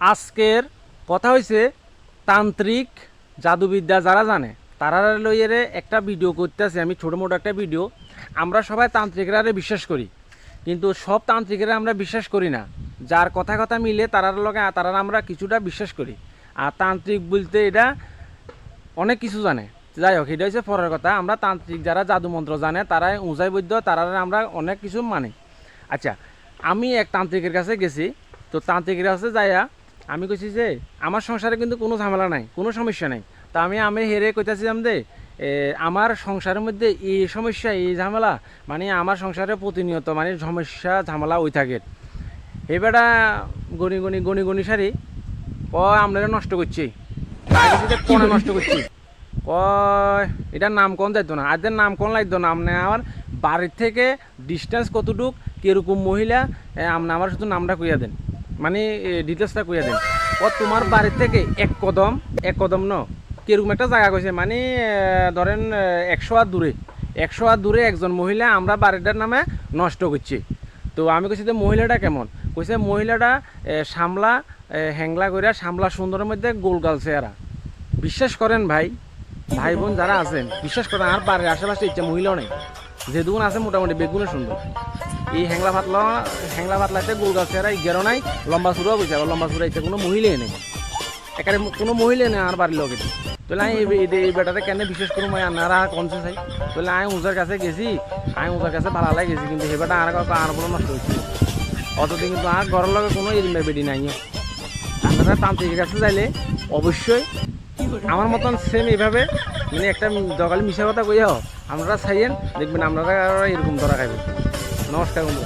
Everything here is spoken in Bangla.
আজকের কথা হয়েছে তান্ত্রিক জাদুবিদ্যা যারা জানে, তারা লইয়েরে একটা ভিডিও করতেছে আমি, ছোটো মোটো একটা ভিডিও আমরা সবাই তান্ত্রিকরা বিশ্বাস করি, কিন্তু সব তান্ত্রিকেরা আমরা বিশ্বাস করি না। যার কথা কথা মিলে তারার লগে তারা আমরা কিছুটা বিশ্বাস করি। আর তান্ত্রিক বলতে এটা অনেক কিছু জানে। যাই হোক, এটা হচ্ছে পরের কথা। আমরা তান্ত্রিক যারা জাদু মন্ত্র জানে, তারাই উঁচাই বৈদ্য তারা আমরা অনেক কিছু মানে। আচ্ছা আমি এক তান্ত্রিকের কাছে গেছি। তো তান্ত্রিকের কাছে যাইয়া আমি কইছি যে, আমার সংসারে কিন্তু কোনো ঝামেলা নাই, কোনো সমস্যা নাই। তা আমি আমি হেরে কইতাছিলাম যে আমার সংসারের মধ্যে এই সমস্যা, এই ঝামেলা মানে আমার সংসারে প্রতিনিয়ত মানে সমস্যা, ঝামেলা ওই থাকে। এবারটা গনি গনি গনি গনি সারি ও আমরা নষ্ট করছি। কোনে নষ্ট করছি। কয়, এটার নাম কোন যাইতো না আজের নাম কোন লাগতো না আপনি আমার বাড়ির থেকে ডিস্টেন্স কতটুক, কীরকম মহিলা আপনি আমার শুধু নামটা কইয়া দেন। মানে ডিটেলসটা কইয়া দেন ও তোমার বাড়ি থেকে এক কদম এক কদম ন কীরকম একটা জায়গা কইছে মানে ধরেন একশো হাত দূরে একশো আর দূরে একজন মহিলা আমরা বাড়িটার নামে নষ্ট করছি তো আমি কইছি যে মহিলাটা কেমন? কইছে মহিলাটা সামলা হ্যাংলা কইরা সামলা সুন্দরের মধ্যে গোল গাল চেহারা বিশ্বাস করেন ভাই ভাই বোন যারা আছেন, বিশ্বাস করেন, আর বাড়ির আশেপাশে ইচ্ছা মহিলাও নেই। যে দুগুণ আছে মোটামুটি বেগুনে সুন্দর। এই হ্যাংলা পাতলা হ্যাংলা পাতলাতে গোল চেহারা ইগেরও নাই, লম্বা চূড়াও কইছে আবার লম্বা চূড়া কোনো মহিলাই নেই। একারে কোনো মহিলাই নেই আর বাড়ির লোকের তাহলে আমি এই- বেটাতে কেন বিশেষ করে মই আনারা কনসে চাই। তাহলে আমি উজার কাছে গেছি আমি উজার কাছে ভালো লাগে গেছি, কিন্তু সেবাটা আর কাউকে আর বলে নষ্ট হচ্ছে অতদিন কিন্তু আর ঘরের লগে কোনো এরিমের বেডি নাই। আপনারা তান্ত্রিকের কাছে যাইলে অবশ্যই আমার মতন সেম এইভাবে মানে একটা দকালে মিশা কথা কইয়াও আপনারা চাইয়েন, দেখবেন আপনারা এরকম ধরা খাইবেন নমস্কার বন্ধু